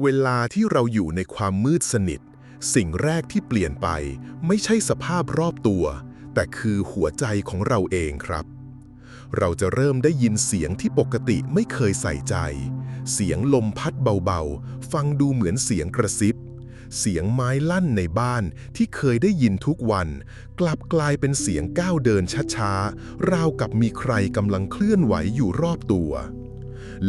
เวลาที่เราอยู่ในความมืดสนิท สิ่งแรกที่เปลี่ยนไป ไม่ใช่สภาพรอบตัว แต่คือหัวใจของเราเองครับ เราจะเริ่มได้ยินเสียงที่ปกติไม่เคยใส่ใจ เสียงลมพัดเบาๆ ฟังดูเหมือนเสียงกระซิบ เสียงไม้ลั่นในบ้านที่เคยได้ยินทุกวัน กลับกลายเป็นเสียงก้าวเดินช้าๆ ราวกับมีใครกำลังเคลื่อนไหวอยู่รอบตัว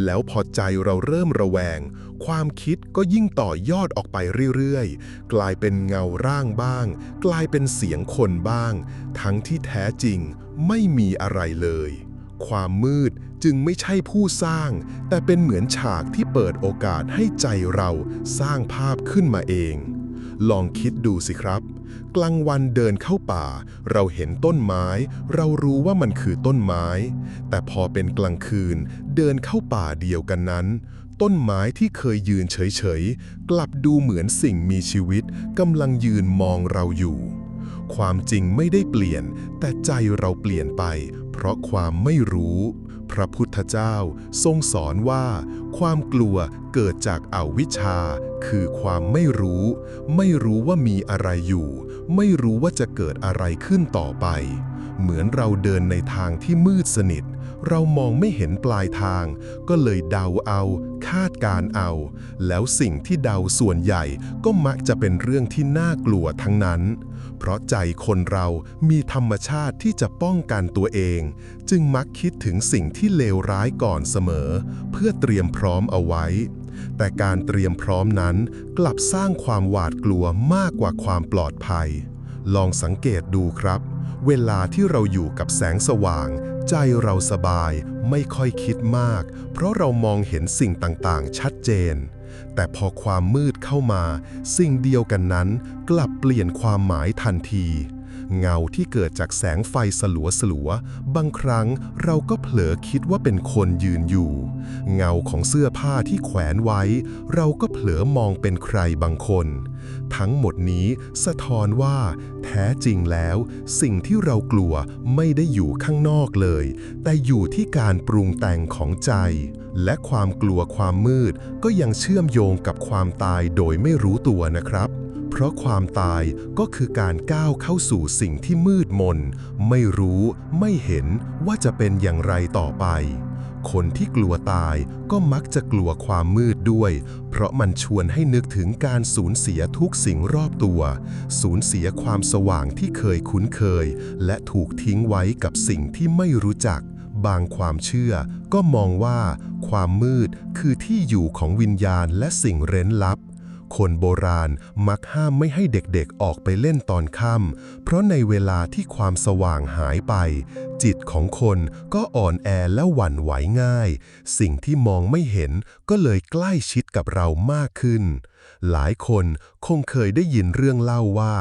แล้วพอใจเราเริ่มระแวง ความคิดก็ยิ่งต่อยอดออกไปเรื่อยๆ กลายเป็นเงาร่างบ้าง กลายเป็นเสียงคนบ้าง ทั้งที่แท้จริงไม่มีอะไรเลย ความมืดจึงไม่ใช่ผู้สร้าง แต่เป็นเหมือนฉากที่เปิดโอกาสให้ใจเราสร้างภาพขึ้นมาเอง ลองคิดดูสิครับ กลางวันเดินเข้าป่า เราเห็นต้นไม้ เรารู้ว่ามันคือต้นไม้ แต่พอเป็นกลางคืนเดินเข้าป่าเดียวกันนั้น ต้นไม้ที่เคยยืนเฉยๆ กลับดูเหมือนสิ่งมีชีวิตกำลังยืนมองเราอยู่ ความจริงไม่ได้เปลี่ยน แต่ใจเราเปลี่ยนไป เพราะความไม่รู้ พระพุทธเจ้าทรงสอนว่า ความกลัวเกิดจากอาวิชชา คือความไม่รู้ ไม่รู้ว่ามีอะไรอยู่ ไม่รู้ว่าจะเกิดอะไรขึ้นต่อไป เหมือนเราเดินในทางที่มืดสนิท เรามองไม่เห็นปลายทาง ก็เลยเดาเอา คาดการเอา แล้วสิ่งที่เดาส่วนใหญ่ก็มักจะเป็นเรื่องที่น่ากลัวทั้งนั้น เพราะใจคนเรามีธรรมชาติที่จะป้องกันตัวเอง จึงมักคิดถึงสิ่งที่เลวร้ายก่อนเสมอ เพื่อเตรียมพร้อมเอาไว้ แต่การเตรียมพร้อมนั้น กลับสร้างความหวาดกลัวมากกว่าความปลอดภัย ลองสังเกตดูครับเวลาที่เราอยู่กับแสงสว่าง ใจเราสบายไม่ค่อยคิดมาก เพราะเรามองเห็นสิ่งต่างๆ ชัดเจน แต่พอความมืดเข้ามา สิ่งเดียวกันนั้นกลับเปลี่ยนความหมายทันที เงาที่เกิดจากแสงไฟสลัวสลัวบางครั้งเราก็เผลอคิดว่าเป็นคนยืนอยู่ เงาของเสื้อผ้าที่แขวนไว้ เราก็เผลอมองเป็นใครบางคน ทั้งหมดนี้สะท้อนว่า แท้จริงแล้ว สิ่งที่เรากลัวไม่ได้อยู่ข้างนอกเลย แต่อยู่ที่การปรุงแต่งของใจ และความกลัวความมืด ก็ยังเชื่อมโยงกับความตายโดยไม่รู้ตัวนะครับเพราะความตายก็คือการก้าวเข้าสู่สิ่งที่มืดมน ไม่รู้ไม่เห็นว่าจะเป็นอย่างไรต่อไป คนที่กลัวตายก็มักจะกลัวความมืดด้วย เพราะมันชวนให้นึกถึงการสูญเสียทุกสิ่งรอบตัว สูญเสียความสว่างที่เคยคุ้นเคย และถูกทิ้งไว้กับสิ่งที่ไม่รู้จัก บางความเชื่อก็มองว่า ความมืดคือที่อยู่ของวิญญาณและสิ่งเร้นลับ คนโบราณมักห้ามไม่ให้เด็กๆออกไปเล่นตอนค่ำ เพราะในเวลาที่ความสว่างหายไป จิตของคนก็อ่อนแอและหวั่นไหวง่าย สิ่งที่มองไม่เห็นก็เลยใกล้ชิดกับเรามากขึ้น หลายคนคงเคยได้ยินเรื่องเล่าว่า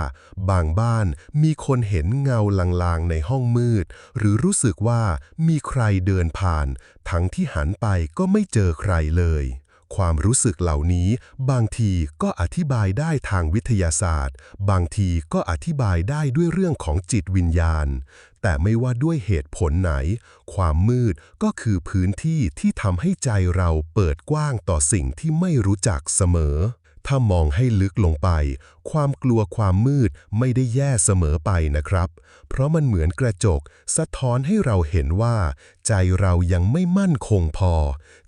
บางบ้านมีคนเห็นเงาลางๆในห้องมืด หรือรู้สึกว่ามีใครเดินผ่าน ทั้งที่หันไปก็ไม่เจอใครเลย ความรู้สึกเหล่านี้ บางทีก็อธิบายได้ทางวิทยาศาสตร์ บางทีก็อธิบายได้ด้วยเรื่องของจิตวิญญาณ แต่ไม่ว่าด้วยเหตุผลไหน ความมืดก็คือพื้นที่ที่ทำให้ใจเราเปิดกว้างต่อสิ่งที่ไม่รู้จักเสมอ ถ้ามองให้ลึกลงไป ความกลัวความมืดไม่ได้แย่เสมอไปนะครับ เพราะมันเหมือนกระจก สะท้อนให้เราเห็นว่า ใจเรายังไม่มั่นคงพอ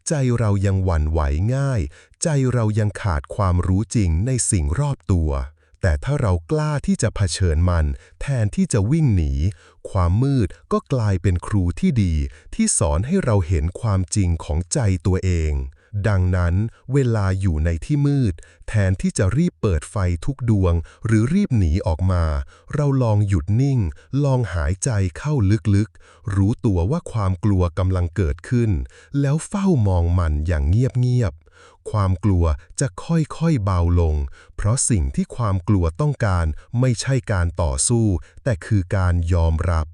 ใจเรายังหวั่นไหวง่าย ใจเรายังขาดความรู้จริงในสิ่งรอบตัว แต่ถ้าเรากล้าที่จะเผชิญมัน แทนที่จะวิ่งหนี ความมืดก็กลายเป็นครูที่ดี ที่สอนให้เราเห็นความจริงของใจตัวเอง ดังนั้นเวลาอยู่ในที่มืด แทนที่จะรีบเปิดไฟทุกดวง หรือรีบหนีออกมา เราลองหยุดนิ่ง ลองหายใจเข้าลึกๆ รู้ตัวว่าความกลัวกำลังเกิดขึ้น แล้วเฝ้ามองมันอย่างเงียบๆ ความกลัวจะค่อยๆเบาลง เพราะสิ่งที่ความกลัวต้องการไม่ใช่การต่อสู้ แต่คือการยอมรับ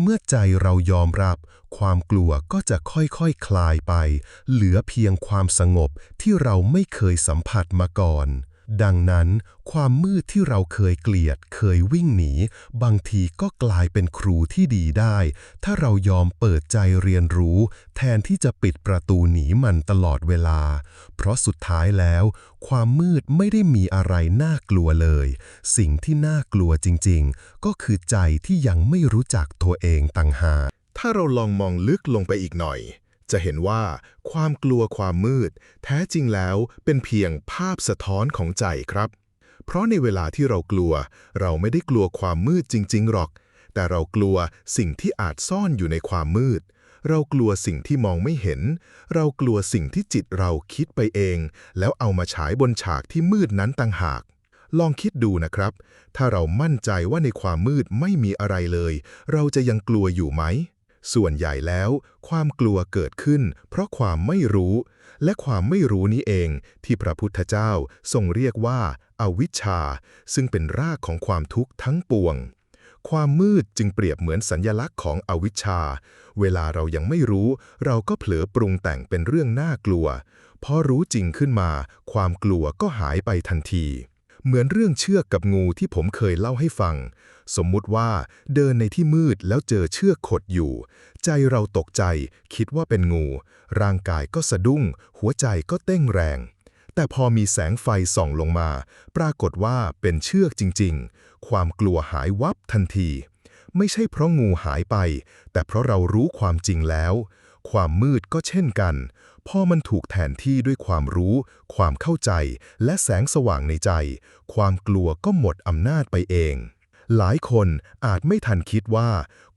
เมื่อใจเรายอมรับ ความกลัวก็จะค่อยๆคคลายไป เหลือเพียงความสงบที่เราไม่เคยสัมผัสมาก่อน ดังนั้น ความมืดที่เราเคยเกลียด เคยวิ่งหนี บางทีก็กลายเป็นครูที่ดีได้ ถ้าเรายอมเปิดใจเรียนรู้ แทนที่จะปิดประตูหนีมันตลอดเวลา เพราะสุดท้ายแล้ว ความมืดไม่ได้มีอะไรน่ากลัวเลย สิ่งที่น่ากลัวจริงๆ ก็คือใจที่ยังไม่รู้จักตัวเองต่างหากถ้าเราลองมองลึกลงไปอีกหน่อย จะเห็นว่าความกลัวความมืด แท้จริงแล้วเป็นเพียงภาพสะท้อนของใจครับ เพราะในเวลาที่เรากลัว เราไม่ได้กลัวความมืดจริง ๆ หรอก แต่เรากลัวสิ่งที่อาจซ่อนอยู่ในความมืด เรากลัวสิ่งที่มองไม่เห็น เรากลัวสิ่งที่จิตเราคิดไปเอง แล้วเอามาฉายบนฉากที่มืดนั้นต่างหากลองคิดดูนะครับ ถ้าเรามั่นใจว่าในความมืดไม่มีอะไรเลย เราจะยังกลัวอยู่ไหม ส่วนใหญ่แล้ว ความกลัวเกิดขึ้น เพราะความไม่รู้ และความไม่รู้นี้เองที่พระพุทธเจ้าทรงเรียกว่าอาวิชชา ซึ่งเป็นรากของความทุกข์ทั้งปวง ความมืดจึงเปรียบเหมือนสัญญลักษณ์ของอวิชชา เวลาเรายังไม่รู้ เราก็เผลอปรุงแต่งเป็นเรื่องน่ากลัว พอรู้จริงขึ้นมา ความกลัวก็หายไปทันที เหมือนเรื่องเชือกกับงูที่ผมเคยเล่าให้ฟัง สมมุติว่าเดินในที่มืดแล้วเจอเชือกขดอยู่ ใจเราตกใจคิดว่าเป็นงู ร่างกายก็สะดุ้ง หัวใจก็เต้งแรง แต่พอมีแสงไฟส่องลงมา ปรากฏว่าเป็นเชือกจริงๆ ความกลัวหายวับทันที ไม่ใช่เพราะงูหายไป แต่เพราะเรารู้ความจริงแล้ว ความมืดก็เช่นกันพอมันถูกแทนที่ด้วยความรู้ ความเข้าใจ และแสงสว่างในใจ ความกลัวก็หมดอำนาจไปเอง หลายคนอาจไม่ทันคิดว่า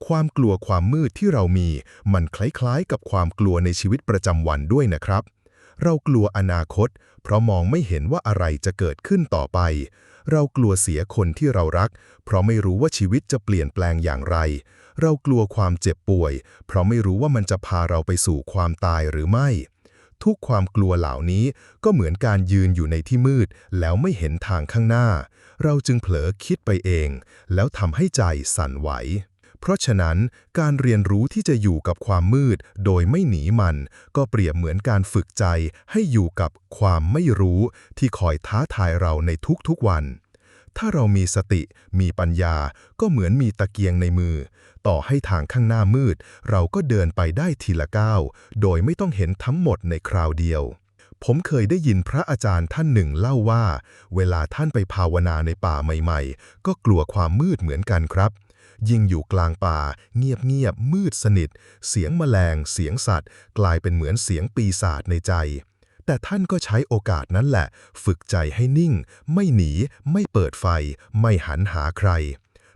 ความกลัวความมืดที่เรามี มันคล้ายๆกับความกลัวในชีวิตประจำวันด้วยนะครับ เรากลัวอนาคต เพราะมองไม่เห็นว่าอะไรจะเกิดขึ้นต่อไป เรากลัวเสียคนที่เรารัก เพราะไม่รู้ว่าชีวิตจะเปลี่ยนแปลงอย่างไร เรากลัวความเจ็บป่วย เพราะไม่รู้ว่ามันจะพาเราไปสู่ความตายหรือไม่ ทุกความกลัวเหล่านี้ก็เหมือนการยืนอยู่ในที่มืด แล้วไม่เห็นทางข้างหน้า เราจึงเผลอคิดไปเอง แล้วทำให้ใจสั่นไหว เพราะฉะนั้นการเรียนรู้ที่จะอยู่กับความมืดโดยไม่หนีมัน ก็เปรียบเหมือนการฝึกใจให้อยู่กับความไม่รู้ที่คอยท้าทายเราในทุกๆวัน ถ้าเรามีสติ มีปัญญา ก็เหมือนมีตะเกียงในมือ ต่อให้ทางข้างหน้ามืด เราก็เดินไปได้ทีละก้าว โดยไม่ต้องเห็นทั้งหมดในคราวเดียว ผมเคยได้ยินพระอาจารย์ท่านหนึ่งเล่าว่า เวลาท่านไปภาวนาในป่าใหม่ ๆ ก็กลัวความมืดเหมือนกันครับยิ่งอยู่กลางป่า เงียบๆมืดสนิท เสียงแมลง เสียงสัตว์ กลายเป็นเหมือนเสียงปีศาจในใจ แต่ท่านก็ใช้โอกาสนั้นแหละ ฝึกใจให้นิ่ง ไม่หนี ไม่เปิดไฟ ไม่หันหาใคร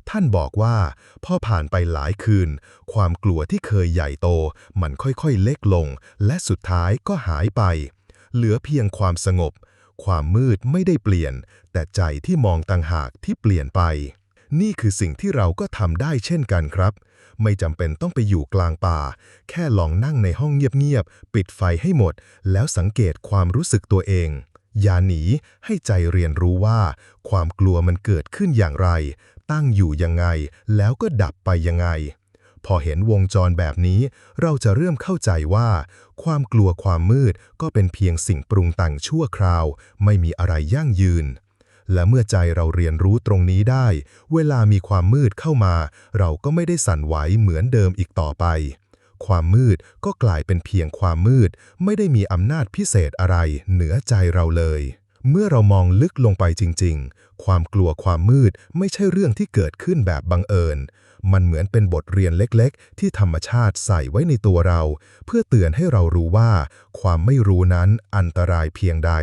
ท่านบอกว่า พอผ่านไปหลายคืน ความกลัวที่เคยใหญ่โต มันค่อยๆเล็กลง และสุดท้ายก็หายไป เหลือเพียงความสงบ ความมืดไม่ได้เปลี่ยน แต่ใจที่มองต่างหากที่เปลี่ยนไป นี่คือสิ่งที่เราก็ทำได้เช่นกันครับ ไม่จำเป็นต้องไปอยู่กลางป่า แค่ลองนั่งในห้องเงียบๆ ปิดไฟให้หมด แล้วสังเกตความรู้สึกตัวเอง อย่าหนีให้ใจเรียนรู้ว่า ความกลัวมันเกิดขึ้นอย่างไร ตั้งอยู่ยังไง แล้วก็ดับไปยังไง พอเห็นวงจรแบบนี้ เราจะเริ่มเข้าใจว่า ความกลัวความมืดก็เป็นเพียงสิ่งปรุงแต่งชั่วคราว ไม่มีอะไรยั่งยืน และเมื่อใจเราเรียนรู้ตรงนี้ได้ เวลามีความมืดเข้ามา เราก็ไม่ได้สั่นไหวเหมือนเดิมอีกต่อไป ความมืดก็กลายเป็นเพียงความมืด ไม่ได้มีอำนาจพิเศษอะไร เหนือใจเราเลย เมื่อเรามองลึกลงไปจริง ๆ ความกลัวความมืดไม่ใช่เรื่องที่เกิดขึ้นแบบบังเอิญ มันเหมือนเป็นบทเรียนเล็กๆ ที่ธรรมชาติใส่ไว้ในตัวเรา เพื่อเตือนให้เรารู้ว่า ความไม่รู้นั้นอันตรายเพียงใด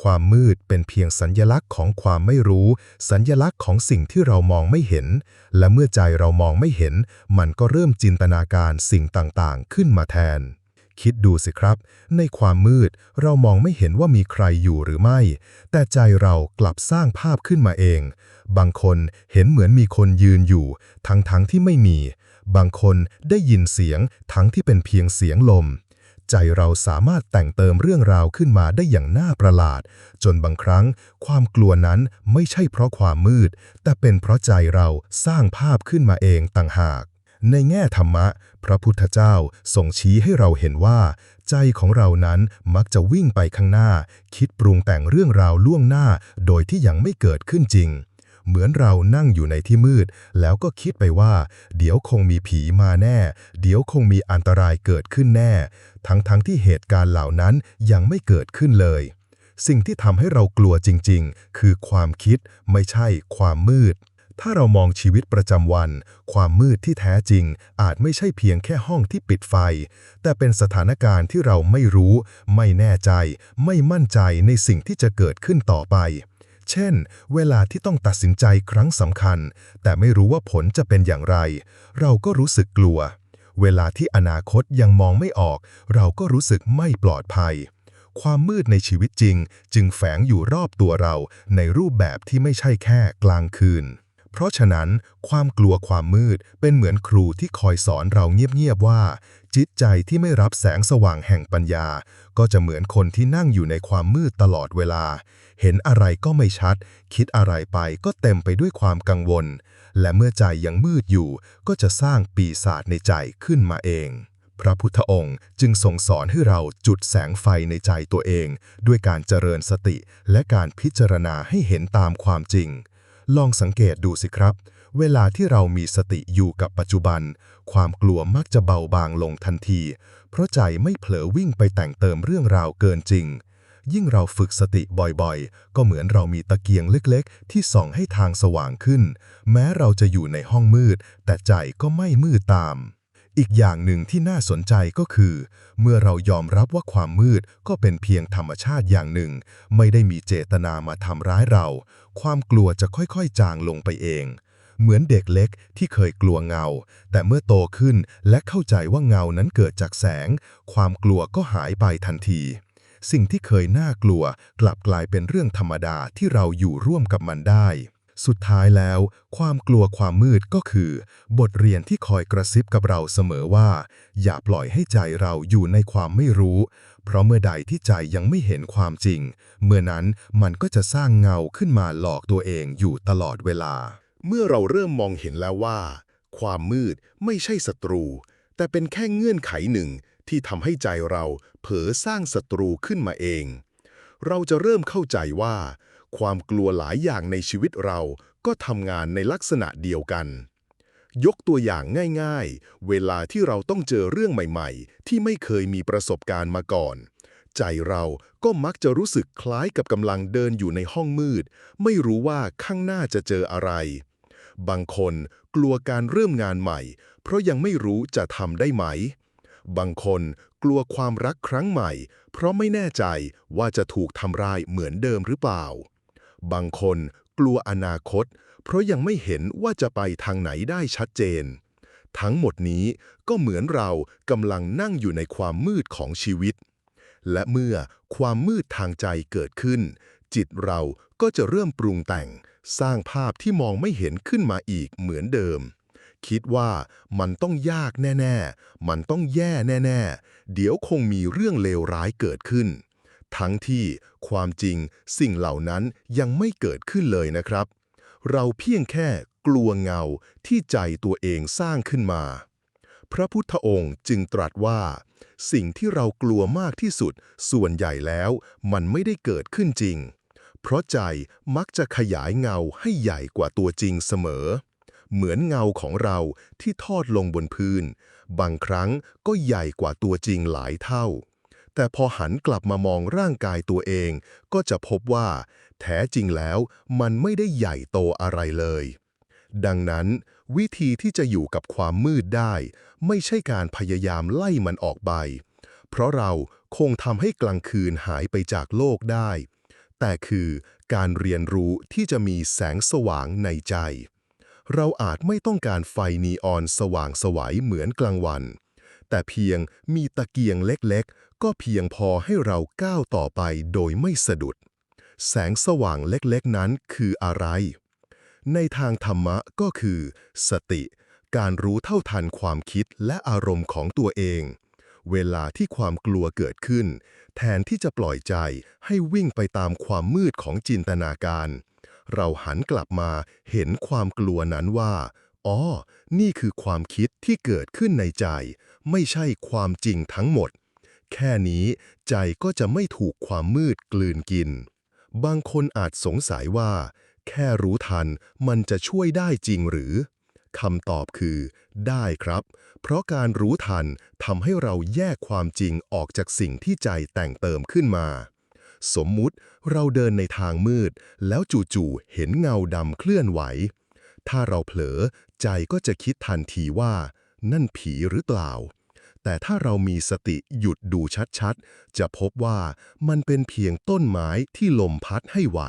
ความมืดเป็นเพียงสัญญลักษณ์ของความไม่รู้ สัญญลักษณ์ของสิ่งที่เรามองไม่เห็น และเมื่อใจเรามองไม่เห็น มันก็เริ่มจินตนาการสิ่งต่างๆ ขึ้นมาแทน คิดดูสิครับ ในความมืดเรามองไม่เห็นว่ามีใครอยู่หรือไม่ แต่ใจเรากลับสร้างภาพขึ้นมาเอง บางคนเห็นเหมือนมีคนยืนอยู่ ทั้งๆทที่ไม่มี บางคนได้ยินเสียงทั้งที่เป็นเพียงเสียงลม ใจเราสามารถแต่งเติมเรื่องราวขึ้นมาได้อย่างน่าประหลาด จนบางครั้ง ความกลัวนั้นไม่ใช่เพราะความมืด แต่เป็นเพราะใจเราสร้างภาพขึ้นมาเองต่างหาก ในแง่ธรรมะ พระพุทธเจ้าทรงชี้ให้เราเห็นว่าใจใจของเรานั้นมักจะวิ่งไปข้างหน้า คิดปรุงแต่งเรื่องราวล่วงหน้า โดยที่ยังไม่เกิดขึ้นจริง เหมือนเรานั่งอยู่ในที่มืด แล้วก็คิดไปว่า เดี๋ยวคงมีผีมาแน่ เดี๋ยวคงมีอันตรายเกิดขึ้นแน่ ทั้งๆทที่เหตุการณ์เหล่านั้นยังไม่เกิดขึ้นเลย สิ่งที่ทำให้เรากลัวจริง ๆ คือความคิดไม่ใช่ความมืด ถ้าเรามองชีวิตประจำวัน ความมืดที่แท้จริง อาจไม่ใช่เพียงแค่ห้องที่ปิดไฟ แต่เป็นสถานการณ์ที่เราไม่รู้ ไม่แน่ใจ ไม่มั่นใจในสิ่งที่จะเกิดขึ้นต่อไป เช่น เวลาที่ต้องตัดสินใจครั้งสำคัญ แต่ไม่รู้ว่าผลจะเป็นอย่างไร เราก็รู้สึกกลัว เวลาที่อนาคตยังมองไม่ออก เราก็รู้สึกไม่ปลอดภัย ความมืดในชีวิตจริง จึงแฝงอยู่รอบตัวเราในรูปแบบที่ไม่ใช่แค่กลางคืน เพราะฉะนั้นความกลัวความมืดเป็นเหมือนครูที่คอยสอนเราเงียบๆว่า จิตใจที่ไม่รับแสงสว่างแห่งปัญญา ก็จะเหมือนคนที่นั่งอยู่ในความมืดตลอดเวลา เห็นอะไรก็ไม่ชัด คิดอะไรไปก็เต็มไปด้วยความกังวล และเมื่อใจยังมืดอยู่ ก็จะสร้างปีศาจในใจขึ้นมาเองพระพุทธองค์จึงทรงสอนให้เราจุดแสงไฟในใจตัวเอง ด้วยการเจริญสติและการพิจารณาให้เห็นตามความจริง ลองสังเกตดูสิครับ เวลาที่เรามีสติอยู่กับปัจจุบัน ความกลัวมักจะเบาบางลงทันที เพราะใจไม่เผลอวิ่งไปแต่งเติมเรื่องราวเกินจริง ยิ่งเราฝึกสติบ่อยๆ ก็เหมือนเรามีตะเกียงเล็กๆ ที่ส่องให้ทางสว่างขึ้น แม้เราจะอยู่ในห้องมืด แต่ใจก็ไม่มืดตาม อีกอย่างหนึ่งที่น่าสนใจก็คือ เมื่อเรายอมรับว่าความมืดก็เป็นเพียงธรรมชาติอย่างหนึ่ง ไม่ได้มีเจตนามาทำร้ายเรา ความกลัวจะค่อยๆ จางลงไปเอง เหมือนเด็กเล็กที่เคยกลัวเงา แต่เมื่อโตขึ้นและเข้าใจว่าเงานั้นเกิดจากแสง ความกลัวก็หายไปทันที สิ่งที่เคยน่ากลัว กลับกลายเป็นเรื่องธรรมดาที่เราอยู่ร่วมกับมันได้ สุดท้ายแล้ว ความกลัวความมืดก็คือ บทเรียนที่คอยกระซิบกับเราเสมอว่า อย่าปล่อยให้ใจเราอยู่ในความไม่รู้ เพราะเมื่อใดที่ใจยังไม่เห็นความจริง เมื่อนั้นมันก็จะสร้างเงาขึ้นมาหลอกตัวเองอยู่ตลอดเวลา เมื่อเราเริ่มมองเห็นแล้วว่า ความมืดไม่ใช่ศัตรู แต่เป็นแค่เงื่อนไขหนึ่งที่ทำให้ใจเราเผลอสร้างศัตรูขึ้นมาเอง เราจะเริ่มเข้าใจว่า ความกลัวหลายอย่างในชีวิตเราก็ทำงานในลักษณะเดียวกัน ยกตัวอย่างง่ายๆ เวลาที่เราต้องเจอเรื่องใหม่ๆ ที่ไม่เคยมีประสบการณ์มาก่อน ใจเราก็มักจะรู้สึกคล้ายกับกำลังเดินอยู่ในห้องมืด ไม่รู้ว่าข้างหน้าจะเจออะไร บางคนกลัวการเริ่มงานใหม่ เพราะยังไม่รู้จะทำได้ไหม บางคนกลัวความรักครั้งใหม่ เพราะไม่แน่ใจว่าจะถูกทำร้ายเหมือนเดิมหรือเปล่า บางคนกลัวอนาคต เพราะยังไม่เห็นว่าจะไปทางไหนได้ชัดเจน ทั้งหมดนี้ก็เหมือนเรากำลังนั่งอยู่ในความมืดของชีวิต และเมื่อความมืดทางใจเกิดขึ้น จิตเราก็จะเริ่มปรุงแต่ง สร้างภาพที่มองไม่เห็นขึ้นมาอีกเหมือนเดิม คิดว่ามันต้องยากแน่ ๆ มันต้องแย่แน่ ๆ เดี๋ยวคงมีเรื่องเลวร้ายเกิดขึ้น ทั้งที่ความจริงสิ่งเหล่านั้นยังไม่เกิดขึ้นเลยนะครับ เราเพียงแค่กลัวเงาที่ใจตัวเองสร้างขึ้นมา พระพุทธองค์จึงตรัสว่า สิ่งที่เรากลัวมากที่สุด ส่วนใหญ่แล้วมันไม่ได้เกิดขึ้นจริง เพราะใจมักจะขยายเงาให้ใหญ่กว่าตัวจริงเสมอ เหมือนเงาของเราที่ทอดลงบนพื้น บางครั้งก็ใหญ่กว่าตัวจริงหลายเท่า แต่พอหันกลับมามองร่างกายตัวเอง ก็จะพบว่า แท้จริงแล้วมันไม่ได้ใหญ่โตอะไรเลย ดังนั้น วิธีที่จะอยู่กับความมืดได้ ไม่ใช่การพยายามไล่มันออกไป เพราะเราคงทำให้กลางคืนหายไปจากโลกได้ แต่คือการเรียนรู้ที่จะมีแสงสว่างในใจ เราอาจไม่ต้องการไฟนีออนสว่างสวัยเหมือนกลางวัน แต่เพียงมีตะเกียงเล็กๆ ก็เพียงพอให้เราก้าวต่อไปโดยไม่สะดุด แสงสว่างเล็กๆนั้นคืออะไร ในทางธรรมะก็คือ สติ การรู้เท่าทันความคิดและอารมณ์ของตัวเอง เวลาที่ความกลัวเกิดขึ้น แทนที่จะปล่อยใจให้วิ่งไปตามความมืดของจินตนาการ เราหันกลับมาเห็นความกลัวนั้นว่า อ๋อ นี่คือความคิดที่เกิดขึ้นในใจ ไม่ใช่ความจริงทั้งหมด แค่นี้ใจก็จะไม่ถูกความมืดกลืนกิน บางคนอาจสงสัยว่า แค่รู้ทันมันจะช่วยได้จริงหรือคำตอบคือ ได้ครับ เพราะการรู้ทันทำให้เราแยกความจริงออกจากสิ่งที่ใจแต่งเติมขึ้นมา สมมุติเราเดินในทางมืด แล้วจู่ๆเห็นเงาดำเคลื่อนไหว ถ้าเราเผลอใจก็จะคิดทันทีว่า นั่นผีหรือเปล่า แต่ถ้าเรามีสติหยุดดูชัดๆ จะพบว่ามันเป็นเพียงต้นไม้ที่ลมพัดให้ไหว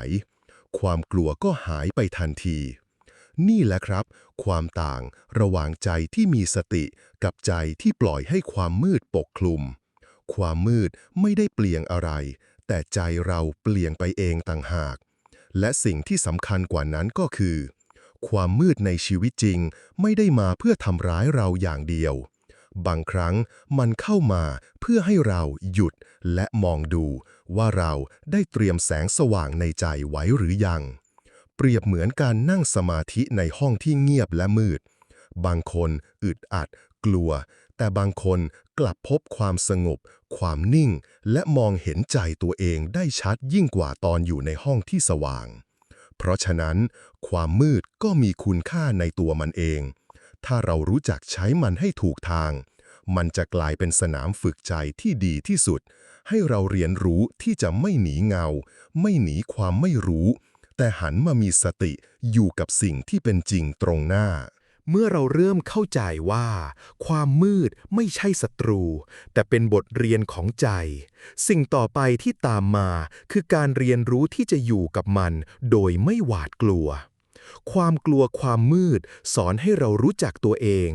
ความกลัวก็หายไปทันที นี่แหละครับ ความต่างระหว่างใจที่มีสติกับใจที่ปล่อยให้ความมืดปกคลุม ความมืดไม่ได้เปลี่ยงอะไร แต่ใจเราเปลี่ยงไปเองต่างหาก และสิ่งที่สำคัญกว่านั้นก็คือ ความมืดในชีวิตจริงไม่ได้มาเพื่อทำร้ายเราอย่างเดียว บางครั้งมันเข้ามาเพื่อให้เราหยุดและมองดูว่าเราได้เตรียมแสงสว่างในใจไว้หรือยัง เปรียบเหมือนการนั่งสมาธิในห้องที่เงียบและมืด บางคนอึดอัด กลัว แต่บางคนกลับพบความสงบ ความนิ่ง และมองเห็นใจตัวเองได้ชัดยิ่งกว่าตอนอยู่ในห้องที่สว่าง เพราะฉะนั้น ความมืดก็มีคุณค่าในตัวมันเอง ถ้าเรารู้จักใช้มันให้ถูกทาง มันจะกลายเป็นสนามฝึกใจที่ดีที่สุด ให้เราเรียนรู้ที่จะไม่หนีเงา ไม่หนีความไม่รู้ แต่หันมามีสติอยู่กับสิ่งที่เป็นจริงตรงหน้าเมื่อเราเริ่มเข้าใจว่า ความมืดไม่ใช่ศัตรู แต่เป็นบทเรียนของใจ สิ่งต่อไปที่ตามมาคือการเรียนรู้ที่จะอยู่กับมันโดยไม่หวาดกลัว ความกลัวความมืด สอนให้เรารู้จักตัวเอง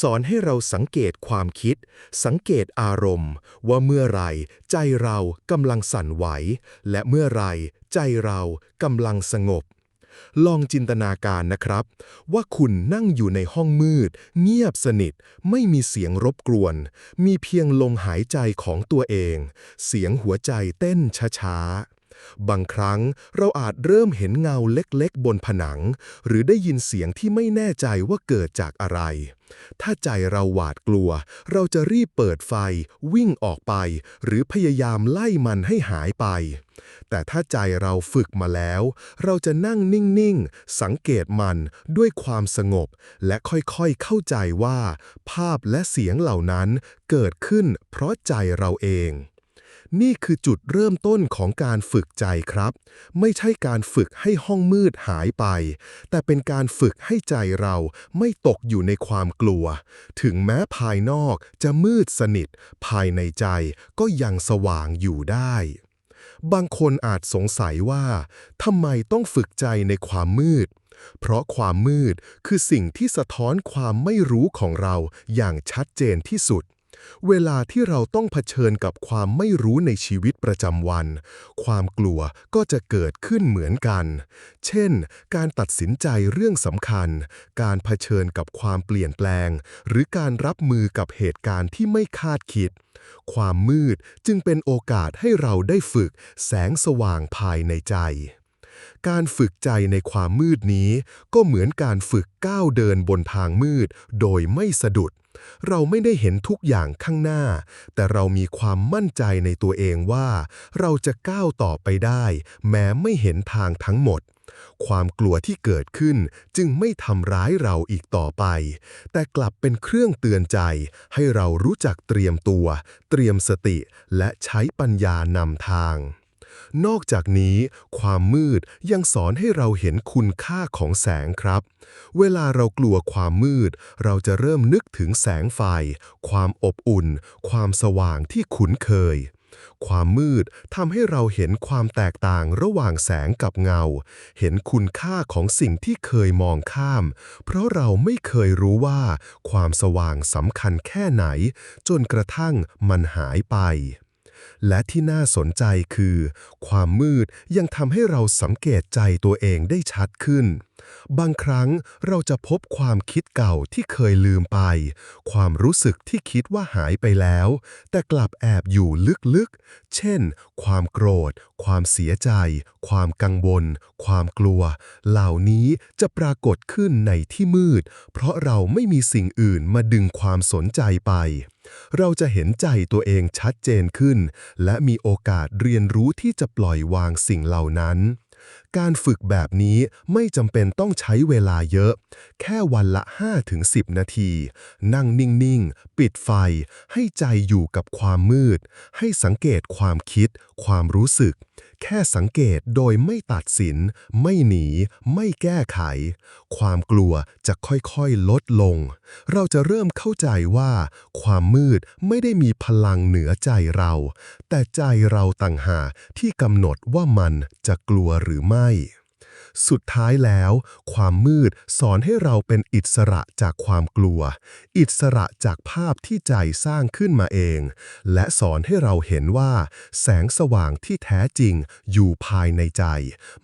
สอนให้เราสังเกตความคิด สังเกตอารมณ์ ว่าเมื่อไรใจเรากำลังสั่นไหว และเมื่อไรใจเรากำลังสงบ ลองจินตนาการนะครับ ว่าคุณนั่งอยู่ในห้องมืด เงียบสนิท ไม่มีเสียงรบกวน มีเพียงลมหายใจของตัวเอง เสียงหัวใจเต้นช้าๆ บางครั้งเราอาจเริ่มเห็นเงาเล็กๆ บนผนัง หรือได้ยินเสียงที่ไม่แน่ใจว่าเกิดจากอะไร ถ้าใจเราหวาดกลัว เราจะรีบเปิดไฟ วิ่งออกไป หรือพยายามไล่มันให้หายไป แต่ถ้าใจเราฝึกมาแล้ว เราจะนั่งนิ่งๆ สังเกตมันด้วยความสงบ และค่อยๆเข้าใจว่า ภาพและเสียงเหล่านั้นเกิดขึ้นเพราะใจเราเอง นี่คือจุดเริ่มต้นของการฝึกใจครับ ไม่ใช่การฝึกให้ห้องมืดหายไป แต่เป็นการฝึกให้ใจเราไม่ตกอยู่ในความกลัว ถึงแม้ภายนอกจะมืดสนิท ภายในใจก็ยังสว่างอยู่ได้ บางคนอาจสงสัยว่าทำไมต้องฝึกใจในความมืด เพราะความมืดคือสิ่งที่สะท้อนความไม่รู้ของเราอย่างชัดเจนที่สุด เวลาที่เราต้องเผชิญกับความไม่รู้ในชีวิตประจำวัน ความกลัวก็จะเกิดขึ้นเหมือนกัน เช่น การตัดสินใจเรื่องสำคัญ การเผชิญกับความเปลี่ยนแปลง หรือการรับมือกับเหตุการณ์ที่ไม่คาดคิด ความมืดจึงเป็นโอกาสให้เราได้ฝึกแสงสว่างภายในใจ การฝึกใจในความมืดนี้ ก็เหมือนการฝึกก้าวเดินบนทางมืด โดยไม่สะดุด เราไม่ได้เห็นทุกอย่างข้างหน้า แต่เรามีความมั่นใจในตัวเองว่า เราจะก้าวต่อไปได้ แม้ไม่เห็นทางทั้งหมดความกลัวที่เกิดขึ้นจึงไม่ทำร้ายเราอีกต่อไป แต่กลับเป็นเครื่องเตือนใจ ให้เรารู้จักเตรียมตัว เตรียมสติ และใช้ปัญญานำทาง นอกจากนี้ ความมืดยังสอนให้เราเห็นคุณค่าของแสงครับ เวลาเรากลัวความมืด เราจะเริ่มนึกถึงแสงไฟ ความอบอุ่น ความสว่างที่คุ้นเคย ความมืดทำให้เราเห็นความแตกต่างระหว่างแสงกับเงา เห็นคุณค่าของสิ่งที่เคยมองข้าม เพราะเราไม่เคยรู้ว่า ความสว่างสำคัญแค่ไหน จนกระทั่งมันหายไป และที่น่าสนใจคือ ความมืดยังทำให้เราสังเกตใจตัวเองได้ชัดขึ้น บางครั้งเราจะพบความคิดเก่าที่เคยลืมไป ความรู้สึกที่คิดว่าหายไปแล้ว แต่กลับแอบอยู่ลึกๆ เช่น ความโกรธ ความเสียใจ ความกังวล ความกลัว เหล่านี้จะปรากฏขึ้นในที่มืด เพราะเราไม่มีสิ่งอื่นมาดึงความสนใจไปเราจะเห็นใจตัวเองชัดเจนขึ้น และมีโอกาสเรียนรู้ที่จะปล่อยวางสิ่งเหล่านั้น การฝึกแบบนี้ไม่จำเป็นต้องใช้เวลาเยอะ แค่วันละ 5-10 นาที นั่งนิ่ง ๆ ปิดไฟ ให้ใจอยู่กับความมืด ให้สังเกตความคิด ความรู้สึก แค่สังเกตโดยไม่ตัดสิน ไม่หนี ไม่แก้ไข ความกลัวจะค่อย ๆ ลดลง เราจะเริ่มเข้าใจว่า ความมืดไม่ได้มีพลังเหนือใจเรา แต่ใจเราต่างหากที่กำหนดว่ามันจะกลัวหรือไม่สุดท้ายแล้ว ความมืดสอนให้เราเป็นอิสระจากความกลัว อิสระจากภาพที่ใจสร้างขึ้นมาเอง และสอนให้เราเห็นว่า แสงสว่างที่แท้จริงอยู่ภายในใจ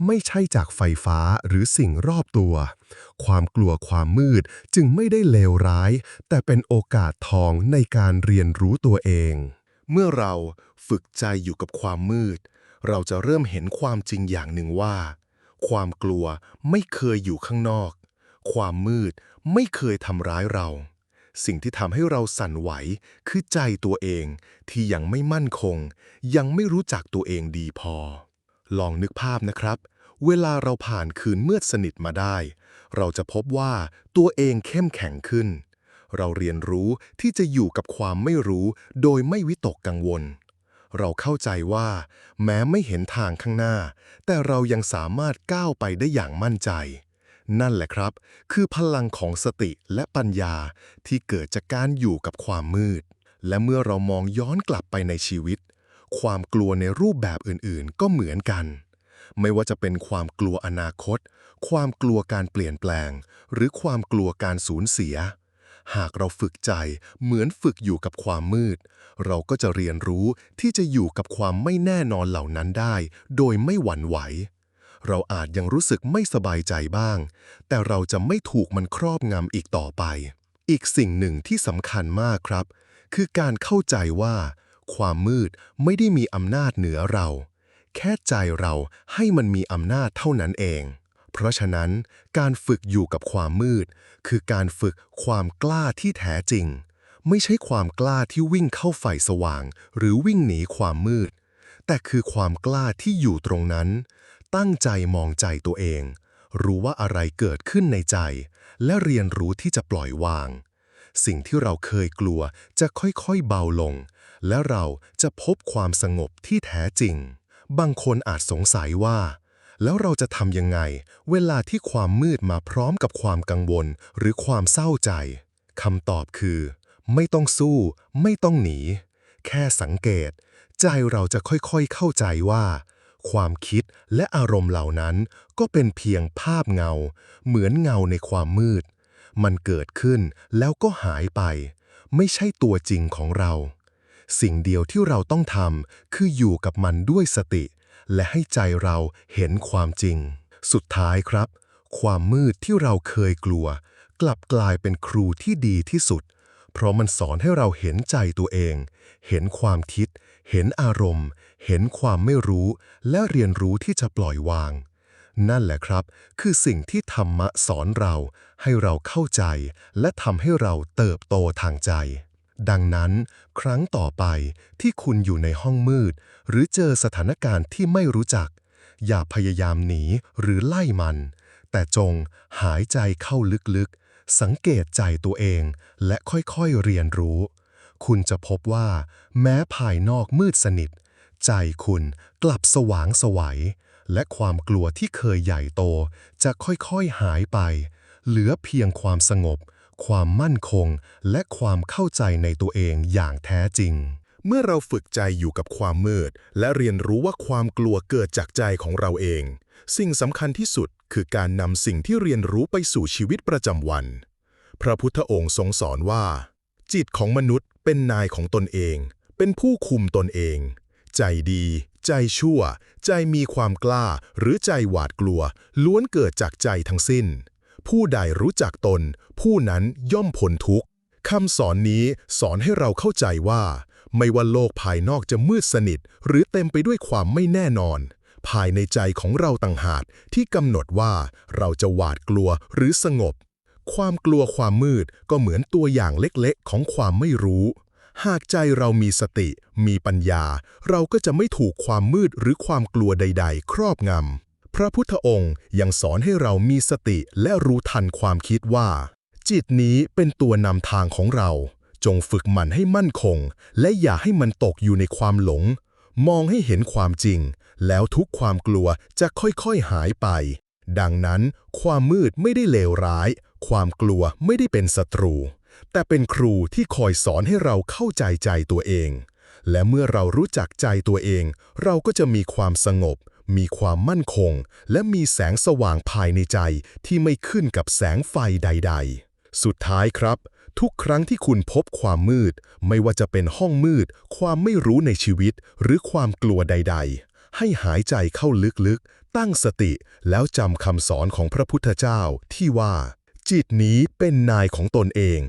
ไม่ใช่จากไฟฟ้าหรือสิ่งรอบตัว ความกลัวความมืดจึงไม่ได้เลวร้าย แต่เป็นโอกาสทองในการเรียนรู้ตัวเอง เมื่อเราฝึกใจอยู่กับความมืด เราจะเริ่มเห็นความจริงอย่างหนึ่งว่า ความกลัวไม่เคยอยู่ข้างนอก ความมืดไม่เคยทำร้ายเรา สิ่งที่ทำให้เราสั่นไหวคือใจตัวเองที่ยังไม่มั่นคง ยังไม่รู้จักตัวเองดีพอ ลองนึกภาพนะครับ เวลาเราผ่านคืนมืดสนิทมาได้ เราจะพบว่าตัวเองเข้มแข็งขึ้น เราเรียนรู้ที่จะอยู่กับความไม่รู้โดยไม่วิตกกังวล เราเข้าใจว่า แม้ไม่เห็นทางข้างหน้า แต่เรายังสามารถก้าวไปได้อย่างมั่นใจ นั่นแหละครับ คือพลังของสติและปัญญาที่เกิดจากการอยู่กับความมืด และเมื่อเรามองย้อนกลับไปในชีวิต ความกลัวในรูปแบบอื่นๆ ก็เหมือนกัน ไม่ว่าจะเป็นความกลัวอนาคต ความกลัวการเปลี่ยนแปลง หรือความกลัวการสูญเสีย หากเราฝึกใจเหมือนฝึกอยู่กับความมืด เราก็จะเรียนรู้ที่จะอยู่กับความไม่แน่นอนเหล่านั้นได้ โดยไม่หวั่นไหว เราอาจยังรู้สึกไม่สบายใจบ้าง แต่เราจะไม่ถูกมันครอบงำอีกต่อไป อีกสิ่งหนึ่งที่สำคัญมากครับ คือการเข้าใจว่า ความมืดไม่ได้มีอำนาจเหนือเรา แค่ใจเราให้มันมีอำนาจเท่านั้นเอง เพราะฉะนั้นการฝึกอยู่กับความมืด คือการฝึกความกล้าที่แท้จริง ไม่ใช่ความกล้าที่วิ่งเข้าไฟสว่าง หรือวิ่งหนีความมืด แต่คือความกล้าที่อยู่ตรงนั้น ตั้งใจมองใจตัวเอง รู้ว่าอะไรเกิดขึ้นในใจ และเรียนรู้ที่จะปล่อยวาง สิ่งที่เราเคยกลัวจะค่อยๆเบาลง และเราจะพบความสงบที่แท้จริง บางคนอาจสงสัยว่า แล้วเราจะทำยังไง เวลาที่ความมืดมาพร้อมกับความกังวล หรือความเศร้าใจคำตอบคือ ไม่ต้องสู้ ไม่ต้องหนี แค่สังเกต ใจเราจะค่อยๆเข้าใจว่า ความคิดและอารมณ์เหล่านั้น ก็เป็นเพียงภาพเงา เหมือนเงาในความมืด มันเกิดขึ้นแล้วก็หายไป ไม่ใช่ตัวจริงของเรา สิ่งเดียวที่เราต้องทำคืออยู่กับมันด้วยสติ และให้ใจเราเห็นความจริง สุดท้ายครับ ความมืดที่เราเคยกลัว กลับกลายเป็นครูที่ดีที่สุด เพราะมันสอนให้เราเห็นใจตัวเอง เห็นความคิด เห็นอารมณ์ เห็นความไม่รู้ และเรียนรู้ที่จะปล่อยวาง นั่นแหละครับ คือสิ่งที่ธรรมะสอนเรา ให้เราเข้าใจ และทำให้เราเติบโตทางใจ ดังนั้น ครั้งต่อไปที่คุณอยู่ในห้องมืด หรือเจอสถานการณ์ที่ไม่รู้จัก อย่าพยายามหนีหรือไล่มัน แต่จงหายใจเข้าลึกๆ สังเกตใจตัวเองและค่อยๆเรียนรู้ คุณจะพบว่า แม้ภายนอกมืดสนิท ใจคุณกลับสว่างไสวัย และความกลัวที่เคยใหญ่โต จะค่อยๆหายไป เหลือเพียงความสงบ ความมั่นคง และความเข้าใจในตัวเองอย่างแท้จริง เมื่อเราฝึกใจอยู่กับความมืด และเรียนรู้ว่าความกลัวเกิดจากใจของเราเอง สิ่งสำคัญที่สุดคือการนำสิ่งที่เรียนรู้ไปสู่ชีวิตประจำวัน พระพุทธองค์ทรงสอนว่า จิตของมนุษย์เป็นนายของตนเอง เป็นผู้คุมตนเอง ใจดี ใจชั่ว ใจมีความกล้า หรือใจหวาดกลัว ล้วนเกิดจากใจทั้งสิ้น ผู้ใดรู้จักตน ผู้นั้นย่อมพ้นทุกข์คำสอนนี้สอนให้เราเข้าใจว่า ไม่ว่าโลกภายนอกจะมืดสนิท หรือเต็มไปด้วยความไม่แน่นอน ภายในใจของเราต่างหากที่กำหนดว่าเราจะหวาดกลัวหรือสงบ ความกลัวความมืดก็เหมือนตัวอย่างเล็กๆ ของความไม่รู้ หากใจเรามีสติ มีปัญญา เราก็จะไม่ถูกความมืดหรือความกลัวใด ๆ ครอบงำ พระพุทธองค์ยังสอนให้เรามีสติและรู้ทันความคิดว่า จิตนี้เป็นตัวนำทางของเรา จงฝึกมันให้มั่นคง และอย่าให้มันตกอยู่ในความหลง มองให้เห็นความจริง แล้วทุกความกลัวจะค่อยๆหายไป ดังนั้น ความมืดไม่ได้เลวร้าย ความกลัวไม่ได้เป็นศัตรู แต่เป็นครูที่คอยสอนให้เราเข้าใจใจตัวเอง และเมื่อเรารู้จักใจตัวเอง เราก็จะมีความสงบ มีความมั่นคง และมีแสงสว่างภายในใจที่ไม่ขึ้นกับแสงไฟใด ๆ สุดท้ายครับ ทุกครั้งที่คุณพบความมืด ไม่ว่าจะเป็นห้องมืด ความไม่รู้ในชีวิต หรือความกลัวใด ๆ ให้หายใจเข้าลึกๆ ตั้งสติแล้วจำคำสอนของพระพุทธเจ้าที่ว่า จิตนี้เป็นนายของตนเอง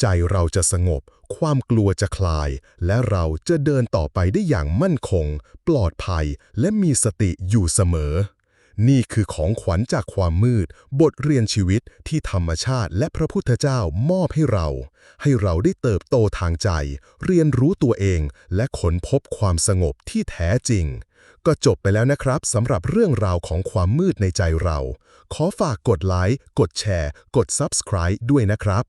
ใจเราจะสงบ ความกลัวจะคลาย และเราจะเดินต่อไปได้อย่างมั่นคง ปลอดภัย และมีสติอยู่เสมอ นี่คือของขวัญจากความมืด บทเรียนชีวิตที่ธรรมชาติและพระพุทธเจ้ามอบให้เรา ให้เราได้เติบโตทางใจ เรียนรู้ตัวเอง และค้นพบความสงบที่แท้จริง ก็จบไปแล้วนะครับสำหรับเรื่องราวของความมืดในใจเรา ขอฝากกดไลค์ กดแชร์ กด Subscribe ด้วยนะครับ